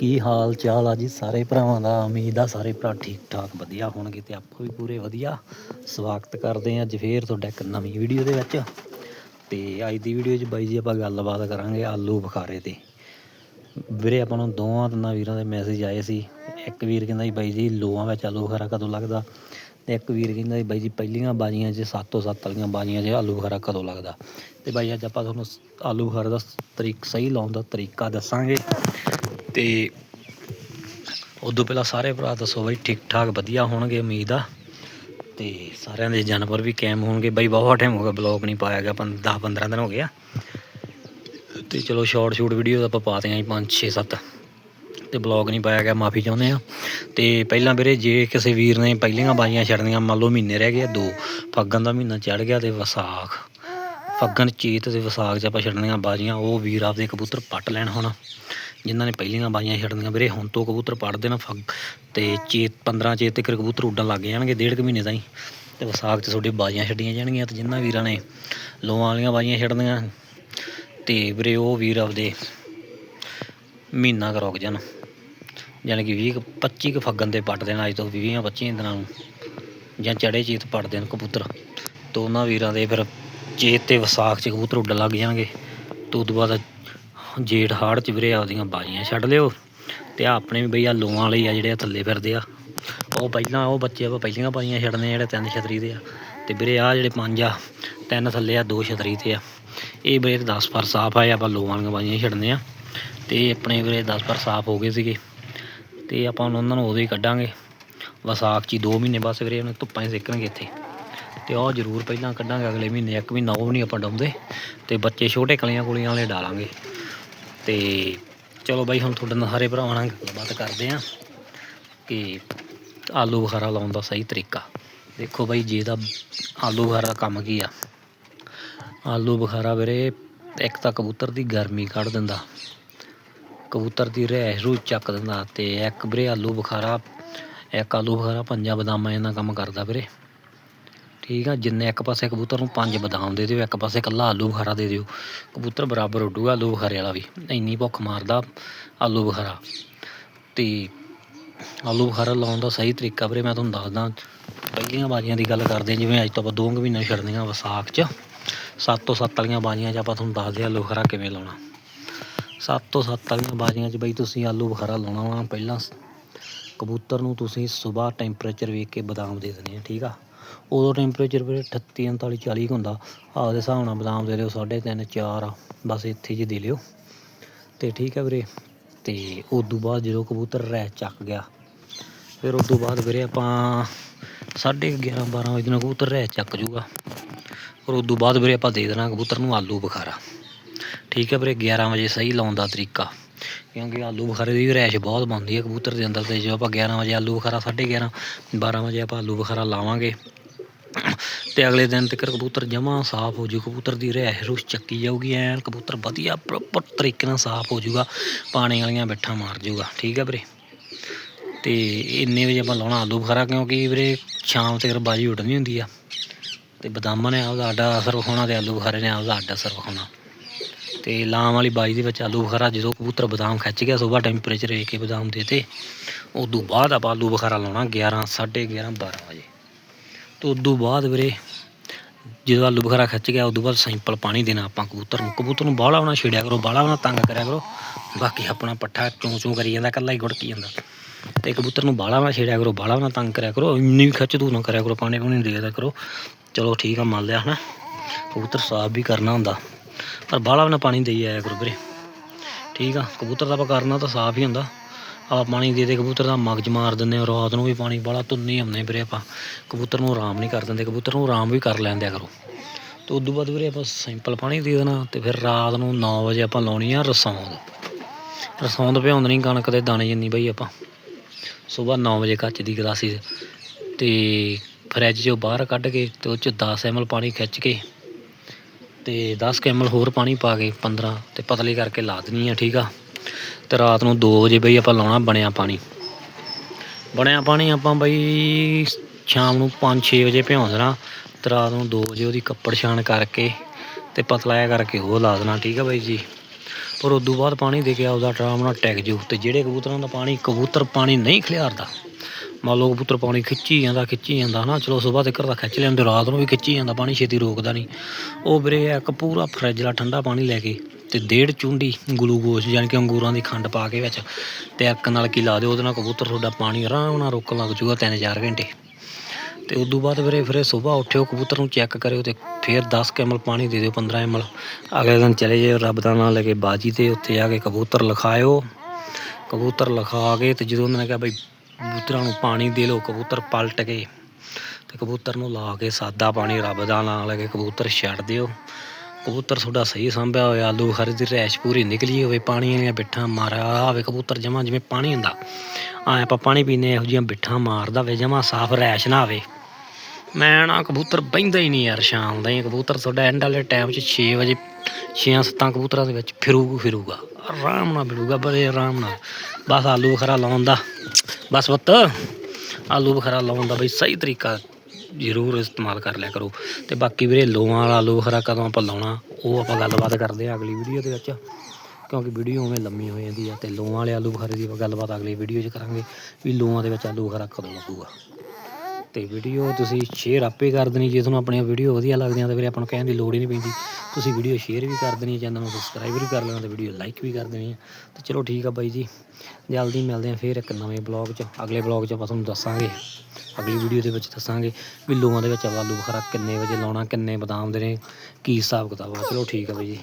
ਕੀ ਹਾਲ ਚਾਲ ਆ ਜੀ? ਸਾਰੇ ਭਰਾਵਾਂ ਦਾ ਉਮੀਦ ਆ ਸਾਰੇ ਭਰਾ ਠੀਕ ਠਾਕ ਵਧੀਆ ਹੋਣਗੇ ਤੇ ਆਪਾਂ ਵੀ ਪੂਰੇ ਵਧੀਆ। ਸਵਾਗਤ ਕਰਦੇ ਹਾਂ ਅੱਜ ਫੇਰ ਤੁਹਾਡਾ ਇੱਕ ਨਵੀਂ ਵੀਡੀਓ ਦੇ ਵਿੱਚ। ਤੇ ਅੱਜ ਦੀ ਵੀਡੀਓ 'ਚ ਬਾਈ ਜੀ ਆਪਾਂ ਗੱਲਬਾਤ ਕਰਾਂਗੇ ਆਲੂ ਬੁਖਾਰੇ ਤੇ। ਵੀਰੇ ਆਪਾਂ ਨੂੰ ਦੋਵਾਂ ਤਿੰਨਾਂ ਵੀਰਾਂ ਦੇ ਮੈਸੇਜ ਆਏ ਸੀ। ਇੱਕ ਵੀਰ ਕਹਿੰਦਾ ਜੀ, ਬਾਈ ਜੀ ਲੋਆਂ ਵਿੱਚ ਆਲੂ ਬੁਖਾਰਾ ਕਦੋਂ ਲੱਗਦਾ? ਤੇ ਇੱਕ ਵੀਰ ਕਹਿੰਦਾ ਜੀ, ਬਾਈ ਜੀ ਪਹਿਲੀਆਂ ਬਾਜੀਆਂ 'ਚ, ਸੱਤੋਂ ਸੱਤ ਵਾਲੀਆਂ ਬਾਜੀਆਂ 'ਚ ਆਲੂ ਬੁਖਾਰਾ ਕਦੋਂ ਲੱਗਦਾ? ਤੇ ਬਾਈ ਅੱਜ ਆਪਾਂ ਤੁਹਾਨੂੰ ਸ- ਆਲੂ ਬੁਖਾਰੇ ਦਾ ਤਰੀਕ ਸਹੀ ਲਾਉਣ ਦਾ ਤਰੀਕਾ ਦੱਸਾਂਗੇ। ਤੇ ਉਦੋਂ ਪਹਿਲਾਂ ਸਾਰੇ ਭਰਾ ਦੱਸੋ ਬਾਈ ਠੀਕ ਠਾਕ ਵਧੀਆ ਹੋਣਗੇ, ਉਮੀਦ ਆ। ਤੇ ਸਾਰਿਆਂ ਦੇ ਜਾਨਵਰ ਵੀ ਕਾਇਮ ਹੋਣਗੇ। ਬਾਈ, ਬਹੁਤ ਟਾਈਮ ਹੋ ਗਿਆ ਬਲੌਗ ਨਹੀਂ ਪਾਇਆ ਗਿਆ 10 15 ਦਿਨ ਹੋ ਗਏ ਆ। ਤੇ ਚਲੋ ਸ਼ਾਰਟ ਸ਼ੂਟ ਵੀਡੀਓ ਆਪਾਂ ਪਾ ਦਿਆਂ ਜੀ 5 6 7 ਤੇ ਬਲੌਗ ਨਹੀਂ ਪਾਇਆ ਗਿਆ, ਮਾਫੀ ਚਾਹੁੰਦੇ ਆ। ਤੇ ਪਹਿਲਾਂ ਵੀਰੇ, ਜੇ ਕਿਸੇ ਵੀਰ ਨੇ ਪਹਿਲੀਆਂ ਬਾਜੀਆਂ ਛੱਡਣੀਆਂ, ਮੰਨ ਲਓ ਮਹੀਨੇ ਰਹਿ ਗਏ ਦੋ, ਫੱਗਣ ਦਾ ਮਹੀਨਾ ਚੜ ਗਿਆ ਤੇ ਵਿਸਾਖ। ਫੱਗਣ ਚੇਤ ਤੇ ਵਿਸਾਖ 'ਚ ਆਪਾਂ ਛੱਡਣੀਆਂ ਬਾਜੀਆਂ, ਉਹ ਵੀਰ ਆਪਦੇ ਕਬੂਤਰ ਪੱਟ ਲੈਣ ਹੁਣ। ਜਿਨ੍ਹਾਂ ਨੇ ਪਹਿਲੀਆਂ ਬਾਜੀਆਂ ਛੱਡਦੀਆਂ ਵੀਰੇ, ਹੁਣ ਤੋਂ ਕਬੂਤਰ ਪੱਟ ਦੇਣ ਫੱਗ ਤੇ ਚੇਤ 15 ਚੇਤ ਤੱਕ ਕਬੂਤਰ ਉੱਡਣ ਲੱਗ ਜਾਣਗੇ ਡੇਢ ਕੁ ਮਹੀਨੇ ਤਾਈਂ। ਤੇ ਵਿਸਾਖ 'ਚ ਤੁਹਾਡੀ ਬਾਜੀਆਂ ਛੱਡੀਆਂ ਜਾਣਗੀਆਂ ਤੇ ਜਿਨ੍ਹਾਂ ਵੀਰਾਂ ਨੇ ਲੋਆਂ ਵਾਲੀਆਂ ਬਾਜੀਆਂ ਛੱਡਦੀਆਂ ਤੇ ਵੀਰੇ, ਉਹ ਵੀਰ ਆਪਦੇ ਮਹੀਨਾ ਕੁ ਰੁਕ ਜਾਣ। ਯਾਨੀ ਕਿ 20 ਕੁ- 25 ਕੁ ਫੱਗਣ ਦੇ ਪੱਟ ਦੇਣ, ਅੱਜ ਤੋਂ 20 25 ਦਿਨਾਂ ਨੂੰ। ਜਾਂ ਚੜੇ ਚੇਤ ਪੱਟ ਦੇਣ ਕਬੂਤਰ। ਤੇ ਉਹਨਾਂ ਵੀਰਾਂ ਦੇ ਫਿਰ ਚੇਤ ਤੇ ਵਿਸਾਖ 'ਚ ਕਬੂਤਰ ਉੱਡਣ ਲੱਗ ਜਾਣਗੇ। ਤੇ ਉਦੋਂ ਬਾਅਦ ਜੇਠ ਹਾੜ 'ਚ ਵੀਰੇ ਆਪਦੀਆਂ ਬਾਜੀਆਂ ਛੱਡ ਲਿਓ ਤੇ ਆਹ ਆਪਣੇ ਵੀ ਬਈ ਆ ਲੋਆਂ ਵਾਲੇ ਆ ਜਿਹੜੇ ਆ ਥੱਲੇ ਫਿਰਦੇ ਆ। ਉਹ ਪਹਿਲਾਂ ਉਹ ਬੱਚੇ ਆਪਾਂ ਪਹਿਲੀਆਂ ਬਾਜੀਆਂ ਛੱਡਨੇ ਆ ਜਿਹੜੇ ਤਿੰਨ ਛਤਰੀ ਦੇ ਆ। ਤੇ ਵੀਰੇ ਆ ਜਿਹੜੇ ਪੰਜ ਆ, ਤਿੰਨ ਥੱਲੇ ਆ, ਦੋ ਛਤਰੀ ਤੇ ਆ। ਇਹ ਵੀਰੇ 10 ਪਰ ਸਾਫ਼ ਆਏ ਆਪਾਂ ਲੋਆਂ ਵਾਲੀਆਂ ਬਾਜੀਆਂ ਛੱਡਨੇ ਆ। ਤੇ ਆਪਣੇ ਵੀਰੇ 10 ਪਰ ਸਾਫ਼ ਹੋ ਗਏ ਸੀਗੇ। ਤੇ ਆਪਾਂ ਹੁਣ ਉਹਨਾਂ ਨੂੰ ਉਦੋਂ ਹੀ ਕੱਢਾਂਗੇ। ਵਿਸਾਖ 'ਚ 2 ਮਹੀਨੇ ਬਸ ਵੀਰੇ ਉਹਨਾਂ ਧੁੱਪਾਂ 'ਚ ਸੇਕਣਗੇ ਇੱਥੇ। ਤੇ ਉਹ ਜ਼ਰੂਰ ਪਹਿਲਾਂ ਕੱਢਾਂਗੇ, ਅਗਲੇ ਮਹੀਨੇ ਇੱਕ ਮਹੀਨਾ ਉਹ ਵੀ ਨਹੀਂ ਆਪਾਂ ਡਾਉਂਦੇ। ਤੇ ਬੱਚੇ ਛੋਟੇ ਕਲੀਆਂ ਕੁਲੀਆਂ ਵਾਲੇ ਡਾਲਾਂਗੇ। ਤੇ ਚਲੋ ਬਾਈ, ਹੁਣ ਤੁਹਾਡੇ ਨਾਲ ਸਾਰੇ ਭਰਾਵਾਂ ਨਾਲ ਗੱਲਬਾਤ ਕਰਦੇ ਆਂ ਕਿ ਆਲੂ ਬੁਖਾਰਾ ਲਾਉਣ ਦਾ ਸਹੀ ਤਰੀਕਾ। ਦੇਖੋ ਬਾਈ, ਜੇ ਦਾ ਆਲੂ ਬੁਖਾਰਾ ਕੰਮ ਕੀ ਆ? ਆਲੂ ਬੁਖਾਰਾ ਵੀਰੇ, ਇੱਕ ਤਾਂ ਕਬੂਤਰ ਦੀ ਗਰਮੀ ਕੱਢ ਦਿੰਦਾ। ਕਬੂਤਰ ਦੀ ਰਹਿਸ਼ ਰੂ ਚੱਕ ਦਿੰਦਾ ਤੇ ਇੱਕ ਵੀਰੇ ਆਲੂ ਬੁਖਾਰਾ, ਇੱਕ ਆਲੂ ਬੁਖਾਰਾ ਪੰਜਾਂ ਬਦਾਮਾਂ ਇਹਨਾਂ ਕੰਮ ਕਰਦਾ ਵੀਰੇ। ਠੀਕ ਆ ਜਿੰਨੇ ਇੱਕ ਪਾਸੇ ਕਬੂਤਰ ਨੂੰ ਪੰਜ ਬਦਾਮ ਦੇ ਦਿਓ ਇੱਕ ਪਾਸੇ ਇਕੱਲਾ ਆਲੂ ਬੁਖਾਰਾ ਦੇ ਦਿਓ। ਕਬੂਤਰ ਬਰਾਬਰ ਉੱਡੂਗਾ ਆਲੂ ਬੁਖਾਰੇ ਵਾਲਾ ਵੀ। ਇੰਨੀ ਭੁੱਖ ਮਾਰਦਾ ਆਲੂ ਬੁਖਾਰਾ। ਤੇ ਆਲੂ ਬੁਖਾਰਾ ਲਾਉਣ ਦਾ ਸਹੀ ਤਰੀਕਾ ਵੀਰੇ ਮੈਂ ਤੁਹਾਨੂੰ ਦੱਸਦਾ ਪਹਿਲੀਆਂ ਬਾਜੀਆਂ ਦੀ ਗੱਲ ਕਰਦੇ ਹਾਂ, ਜਿਵੇਂ ਅੱਜ ਤੋਂ ਆਪਾਂ ਦੋ ਕੁ ਮਹੀਨੇ ਛੱਡਣੀਆਂ ਵਿਸਾਖ 'ਚ। ਸੱਤ ਤੋਂ ਸੱਤ ਵਾਲੀਆਂ ਬਾਜੀਆਂ 'ਚ ਆਪਾਂ ਤੁਹਾਨੂੰ ਦੱਸਦੇ ਹਾਂ ਆਲੂ ਬੁਖਾਰਾ ਕਿਵੇਂ ਲਾਉਣਾ। ਸੱਤ ਤੋਂ ਸੱਤ ਵਾਲੀਆਂ ਬਾਜੀਆਂ 'ਚ ਬਈ ਤੁਸੀਂ ਆਲੂ ਬੁਖਾਰਾ ਲਾਉਣਾ ਵਾ ਪਹਿਲਾਂ ਕਬੂਤਰ ਨੂੰ ਤੁਸੀਂ ਸਵੇਰ ਟੈਂਪਰੇਚਰ ਵੇਖ ਕੇ ਬਦਾਮ ਦੇ ਦੇਣੇ ਆ ਠੀਕ ਆ। ਉਦੋਂ ਟੈਂਪਰੇਚਰ ਵੀਰੇ 38 39 40 ਕੁ ਹੁੰਦਾ। ਆਪਦੇ ਹਿਸਾਬ ਨਾਲ ਬਦਾਮ ਦੇ ਦਿਓ 3.5 4 ਬਸ ਇੱਥੇ ਜੇ ਦੇ ਲਿਓ। ਤੇ ਠੀਕ ਹੈ ਵੀਰੇ। ਤੇ ਤੋਂ ਬਾਅਦ ਜਦੋਂ ਕਬੂਤਰ ਰਹਿ ਚੱਕ ਗਿਆ, ਫਿਰ ਉਦੋਂ ਬਾਅਦ ਵੀਰੇ ਆਪਾਂ 11:30 12 ਵਜੇ ਨੂੰ ਕਬੂਤਰ ਰਹਿ ਚੱਕ ਜੂਗਾ। ਔਰ ਤੋਂ ਬਾਅਦ ਵੀਰੇ ਆਪਾਂ ਦੇ ਦੇਣਾ ਕਬੂਤਰ ਨੂੰ ਆਲੂ ਬੁਖਾਰਾ। ਠੀਕ ਹੈ ਵੀਰੇ 11 ਵਜੇ ਸਹੀ ਲਾਉਣ ਦਾ ਤਰੀਕਾ। ਕਿਉਂਕਿ ਆਲੂ ਬੁਖਾਰੇ ਦੀ ਵੀ ਰੈਸ਼ ਬਹੁਤ ਬਣਦੀ ਹੈ ਕਬੂਤਰ ਦੇ ਅੰਦਰ ਤੇ ਜਦੋਂ ਆਪਾਂ 11 ਵਜੇ ਆਲੂ ਬੁਖਾਰਾ 11:30 12 ਵਜੇ ਆਪਾਂ ਆਲੂ ਬੁਖਾਰਾ ਲਾਵਾਂਗੇ ਤੇ ਅਗਲੇ ਦਿਨ ਤੱਕ ਕਬੂਤਰ ਜਮਾ ਸਾਫ਼ ਹੋ ਜੂ, ਕਬੂਤਰ ਦੀ ਰਹਿ ਰੁਸ ਚੱਕੀ ਜਾਊਗੀ ਐਨ, ਕਬੂਤਰ ਵਧੀਆ ਪ੍ਰੋਪਰ ਤਰੀਕੇ ਨਾਲ ਸਾਫ਼ ਹੋ ਜੂਗਾ, ਪਾਣੀ ਵਾਲੀਆਂ ਬੈਠਾ ਮਾਰ ਜੂਗਾ, ਠੀਕ ਹੈ ਵੀਰੇ? ਤੇ ਇੰਨੇ ਵਜੇ ਆਪਾਂ ਲਾਉਣਾ ਆਲੂ ਬੁਖਾਰਾ ਕਿਉਂਕਿ ਵੀਰੇ ਸ਼ਾਮ ਤੱਕ ਬਾਜੀ ਉੱਡਣੀ ਹੁੰਦੀ ਆ। ਤੇ ਬਦਾਮਾਂ ਨੇ ਆਪਦਾ ਆਡਾ ਅਸਰ ਵਿਖਾਉਣਾ ਤੇ ਆਲੂ ਬੁਖਾਰੇ ਨੇ ਆਪਦਾ ਆਡਾ ਅਸਰ ਵਿਖਾਉਣਾ। ਤੇ ਲਾਮ ਵਾਲੀ ਬਾਜੀ ਦੇ ਵਿੱਚ ਆਲੂ ਬੁਖਾਰਾ ਜਦੋਂ ਕਬੂਤਰ ਬਦਾਮ ਖਿੱਚ ਗਿਆ ਸਵੇਰ ਟੈਂਪਰੇਚਰ ਵੇਖ ਕੇ ਬਦਾਮ ਦੇਤੇ ਉਦੋਂ ਬਾਅਦ ਆਪਾਂ ਆਲੂ ਬੁਖਾਰਾ ਲਾਉਣਾ 11 11:30 12 ਵਜੇ। ਤੇ ਉਦੋਂ ਬਾਅਦ ਵੀਰੇ ਜਦੋਂ ਆਲੂ ਬੁਖਾਰਾ ਖਿੱਚ ਗਿਆ, ਉਦੋਂ ਬਾਅਦ ਸਿੰਪਲ ਪਾਣੀ ਦੇਣਾ ਆਪਾਂ ਕਬੂਤਰ ਨੂੰ। ਕਬੂਤਰ ਨੂੰ ਬਾਹਲਾ ਨਾ ਛੇੜਿਆ ਕਰੋ, ਬਾਹਲਾ ਨਾ ਤੰਗ ਕਰਿਆ ਕਰੋ। ਬਾਕੀ ਆਪਣਾ ਪੱਠਾ ਚੂੰ ਚੂੰ ਕਰੀ ਜਾਂਦਾ, ਇਕੱਲਾ ਹੀ ਗੁੜਕੀ ਜਾਂਦਾ। ਤੇ ਕਬੂਤਰ ਨੂੰ ਬਾਹਲਾ ਨਾ ਛੇੜਿਆ ਕਰੋ, ਬਾਹਲਾ ਨਾ ਤੰਗ ਕਰਿਆ ਕਰੋ। ਇੰਨੀ ਵੀ ਖਿੱਚ ਤੂੰ ਨਾ ਕਰਿਆ ਕਰੋ, ਪਾਣੀ ਪੂਣੀ ਦੇ ਦਿਆ ਕਰੋ। ਚਲੋ ਠੀਕ ਆ, ਮੰਨ ਲਿਆ ਹਨਾ। ਕਬੂਤਰ ਸਾਫ਼ ਵੀ ਕਰਨਾ ਹੁੰਦਾ, ਪਰ ਬਾਹਲਾ ਵੀ ਨਾ ਪਾਣੀ ਦੇਈ ਆਇਆ ਕਰੋ ਵੀਰੇ। ਠੀਕ ਆ, ਕਬੂਤਰ ਦਾ ਆਪਾਂ ਕਰਨਾ ਤਾਂ ਸਾਫ਼ ਹੀ ਹੁੰਦਾ। ਆ ਪਾਣੀ ਦੇ ਦੇ ਕਬੂਤਰ ਦਾ ਮਗਜ ਮਾਰ ਦਿੰਦੇ ਆ ਰਾਤ ਨੂੰ ਵੀ ਪਾਣੀ ਬੜਾ ਤੁੰਨੀ ਆਉਂਦੇ ਵੀਰੇ ਆਪਾਂ। ਕਬੂਤਰ ਨੂੰ ਆਰਾਮ ਨਹੀਂ ਕਰ ਦਿੰਦੇ, ਕਬੂਤਰ ਨੂੰ ਆਰਾਮ ਵੀ ਕਰ ਲੈਂਦਿਆ ਕਰੋ। ਤੇ ਉਦੋਂ ਬਾਅਦ ਵੀਰੇ ਆਪਾਂ ਸਿੰਪਲ ਪਾਣੀ ਦੇ ਦੇਣਾ ਤੇ ਫਿਰ ਰਾਤ ਨੂੰ 9 ਵਜੇ ਆਪਾਂ ਲਾਉਣੀ ਆ ਰਸੌਂਦ ਰਸੌਂਦ ਭਿਉਂਦਣੀ ਕਣਕ ਦੇ ਦਾਣੇ ਜਿੰਨੀ ਬਈ ਆਪਾਂ। ਸਵੇਰ 9 ਵਜੇ ਕੱਚ ਦੀ ਗਲਾਸੀ ਤੇ ਫਰਿੱਜ 'ਚੋਂ ਬਾਹਰ ਕੱਢ ਕੇ ਤੇ ਉਹ 'ਚ 10 ml ਪਾਣੀ ਖਿੱਚ ਕੇ ਤੇ 10 ml ਹੋਰ ਪਾਣੀ ਪਾ ਕੇ 15 ਤੇ ਪਤਲੀ ਕਰਕੇ ਲਾ ਦੇਣੀ ਆ, ਠੀਕ ਆ। ਤੇ ਰਾਤ ਨੂੰ 2 ਵਜੇ ਬਈ ਆਪਾਂ ਲਾਉਣਾ ਬਣਿਆ ਪਾਣੀ। ਬਣਿਆ ਪਾਣੀ ਆਪਾਂ ਬਈ ਸ਼ਾਮ ਨੂੰ 5-6 ਵਜੇ ਭਿਉਂ ਦੇਣਾ ਤੇ ਰਾਤ ਨੂੰ 2 ਵਜੇ ਉਹਦੀ ਕੱਪੜ ਛਾਣ ਕਰਕੇ ਤੇ ਪਤਲਾ ਕਰਕੇ ਉਹ ਲਾ ਦੇਣਾ, ਠੀਕ ਆ ਬਾਈ ਜੀ? ਪਰ ਉਦੋਂ ਬਾਅਦ ਪਾਣੀ ਦੇ ਕੇ ਆਪਦਾ ਟਰਾਮ ਨਾਲ ਟੈਕ ਜੂ ਤੇ ਜਿਹੜੇ ਕਬੂਤਰਾਂ ਦਾ ਪਾਣੀ, ਕਬੂਤਰ ਪਾਣੀ ਨਹੀਂ ਖਿਲਾਰਦਾ। ਮੰਨ ਲਓ ਕਬੂਤਰ ਪਾਣੀ ਖਿੱਚੀ ਜਾਂਦਾ ਖਿੱਚੀ ਜਾਂਦਾ ਨਾ ਚਲੋ ਸਵੇਰ ਤੱਕ ਦਾ ਖਿੱਚ ਲੈਂਦੇ ਰਾਤ ਨੂੰ ਵੀ ਖਿੱਚੀ ਜਾਂਦਾ, ਪਾਣੀ ਛੇਤੀ ਰੋਕਦਾ ਨਹੀਂ। ਉਹ ਵੀਰੇ ਇੱਕ ਪੂਰਾ ਫਰਿੱਜ ਦਾ ਠੰਡਾ ਪਾਣੀ ਲੈ ਕੇ ਤੇ ਡੇਢ ਚੁੰਡੀ ਗਲੂਕੋਸ ਯਾਨੀ ਕਿ ਅੰਗੂਰਾਂ ਦੀ ਖੰਡ ਪਾ ਕੇ ਵਿੱਚ ਤੇ ਇੱਕ ਨਾਲ ਕੀ ਲਾ ਦਿਓ, ਉਹਦੇ ਨਾਲ ਕਬੂਤਰ ਤੁਹਾਡਾ ਪਾਣੀ ਆਰਾਮ ਨਾਲ ਰੁਕਣ ਲੱਗ ਜੂਗਾ 3-4 ਘੰਟੇ। ਤੇ ਤੋਂ ਬਾਅਦ ਵੀਰੇ ਫਿਰ ਸਵੇਰ ਉੱਠਿਓ, ਕਬੂਤਰ ਨੂੰ ਚੈੱਕ ਕਰਿਓ ਤੇ ਫਿਰ 10 ml ਪਾਣੀ ਦੇ ਦਿਓ 15 ਐਮਲ ਅਗਲੇ ਦਿਨ ਚਲੇ ਜਾਓ ਰੱਬ ਦਾ ਨਾਮ ਲੈ ਕੇ ਬਾਜੀ ਤੇ ਉੱਥੇ ਜਾ ਕੇ ਕਬੂਤਰ ਲਿਖਾਇਓ। ਕਬੂਤਰ ਲਿਖਾ ਕੇ ਤੇ ਜਦੋਂ ਉਹਨਾਂ ਨੇ ਕਿਹਾ ਬਈ ਕਬੂਤਰਾਂ ਨੂੰ ਪਾਣੀ ਦੇ ਲਓ, ਕਬੂਤਰ ਪਲਟ ਗਏ। ਤੇ ਕਬੂਤਰ ਨੂੰ ਲਾ ਕੇ ਸਾਦਾ ਪਾਣੀ ਰੱਬ ਦਾ ਨਾਮ ਲੈ ਕੇ ਕਬੂਤਰ ਛੱਡ ਦਿਓ। ਕਬੂਤਰ ਤੁਹਾਡਾ ਸਹੀ ਸਾਂਭਿਆ ਹੋਇਆ, ਆਲੂ ਬੁਖਾਰੇ ਦੀ ਰੈਸ਼ ਪੂਰੀ ਨਿਕਲੀ ਹੋਵੇ, ਪਾਣੀ ਵਾਲੀਆਂ ਬਿੱਠਾਂ ਮਾਰਿਆ ਹੋਵੇ ਕਬੂਤਰ ਜਮਾ ਜਿਵੇਂ ਪਾਣੀ ਹੁੰਦਾ। ਐ ਆਪਾਂ ਪਾਣੀ ਪੀਨੇ ਇਹੋ ਜਿਹੀਆਂ ਬਿੱਠਾਂ ਮਾਰਦਾ ਹੋਵੇ ਜਮਾ ਸਾਫ਼ ਰੈਸ਼ ਨਾ ਆਵੇ। ਮੈਂ ਨਾ ਕਬੂਤਰ ਬਹਿੰਦਾ ਹੀ ਨਹੀਂ ਯਾਰ, ਸ਼ਾਮ ਦਾ ਹੀ ਕਬੂਤਰ ਤੁਹਾਡਾ ਐਂਡ ਵਾਲੇ ਟਾਈਮ 'ਚ 6 ਵਜੇ 6-7 ਕਬੂਤਰਾਂ ਦੇ ਵਿੱਚ ਫਿਰੂ ਫਿਰੂਗਾ। ਆਰਾਮ ਨਾਲ ਫਿਰੂਗਾ, ਬੜੇ ਆਰਾਮ ਨਾਲ। ਬਸ ਆਲੂ ਬਖਰਾ ਲਾਉਣ ਦਾ। ਬਸ ਪੁੱਤ, ਆਲੂ ਬਖਰਾ ਲਾਉਣ ਦਾ ਬਈ ਸਹੀ ਤਰੀਕਾ ਜ਼ਰੂਰ ਇਸਤੇਮਾਲ ਕਰ ਲਿਆ ਕਰੋ। ਤੇ ਬਾਕੀ ਵੀਰੇ ਲੋਆਂ ਵਾਲਾ ਆਲੂ ਬਖਰਾ ਕਦੋਂ ਆਪਾਂ ਲਾਉਣਾ, ਉਹ ਆਪਾਂ ਗੱਲਬਾਤ ਕਰਦੇ ਹਾਂ ਅਗਲੀ ਵੀਡੀਓ ਦੇ ਵਿੱਚ। ਕਿਉਂਕਿ ਵੀਡੀਓ ਉਵੇਂ ਲੰਮੀ ਹੋ ਜਾਂਦੀ ਆ ਤੇ ਲੋਆਂ ਵਾਲੇ ਆਲੂ ਬੁਖਾਰੇ ਦੀ ਆਪਾਂ ਗੱਲਬਾਤ ਅਗਲੀ ਵੀਡੀਓ 'ਚ ਕਰਾਂਗੇ ਵੀ ਲੋਆਂ ਦੇ ਵਿੱਚ ਆਲੂ ਬਖਰਾ ਕਦੋਂ ਲੱਗੂਗਾ। ਤੇ ਵੀਡੀਓ ਤੁਸੀਂ ਸ਼ੇਅਰ ਆਪੇ ਕਰ ਦੇਣੀ, ਜੇ ਤੁਹਾਨੂੰ ਆਪਣੀਆਂ ਵੀਡੀਓ ਵਧੀਆ ਲੱਗਦੀਆਂ ਤਾਂ ਫਿਰ ਆਪਾਂ ਨੂੰ ਕਹਿਣ ਦੀ ਲੋੜ ਹੀ ਨਹੀਂ ਪੈਂਦੀ। ਤੁਸੀਂ ਵੀਡੀਓ ਸ਼ੇਅਰ ਵੀ ਕਰ ਦੇਣੀ ਚੈਨਲ ਨੂੰ ਸਬਸਕ੍ਰਾਈਬ ਵੀ ਕਰ ਲੈਣਾ ਤੇ ਵੀਡੀਓ ਲਾਈਕ ਵੀ ਕਰ ਦੇਣੀ ਆ ਤੇ ਚਲੋ ਠੀਕ ਆ ਬਾਈ ਜੀ, ਜਲਦੀ ਮਿਲਦੇ ਆ ਫਿਰ ਇੱਕ ਨਵੇਂ ਬਲੌਗ 'ਚ। ਅਗਲੇ ਬਲੌਗ 'ਚ ਆਪਾਂ ਤੁਹਾਨੂੰ ਦੱਸਾਂਗੇ। ਅਗਲੀ ਵੀਡੀਓ ਦੇ ਵਿੱਚ ਦੱਸਾਂਗੇ ਵੀ ਲੋਆਂ ਦੇ ਵਿੱਚ ਆਲੂ ਬੁਖਾਰਾ ਕਿੰਨੇ ਵਜੇ ਲਾਉਣਾ, ਕਿੰਨੇ ਬਦਾਮ ਦੇ ਨੇ ਕੀ ਹਿਸਾਬ ਕਿਤਾਬ ਆ। ਚਲੋ ਠੀਕ ਆ ਬਾਈ ਜੀ।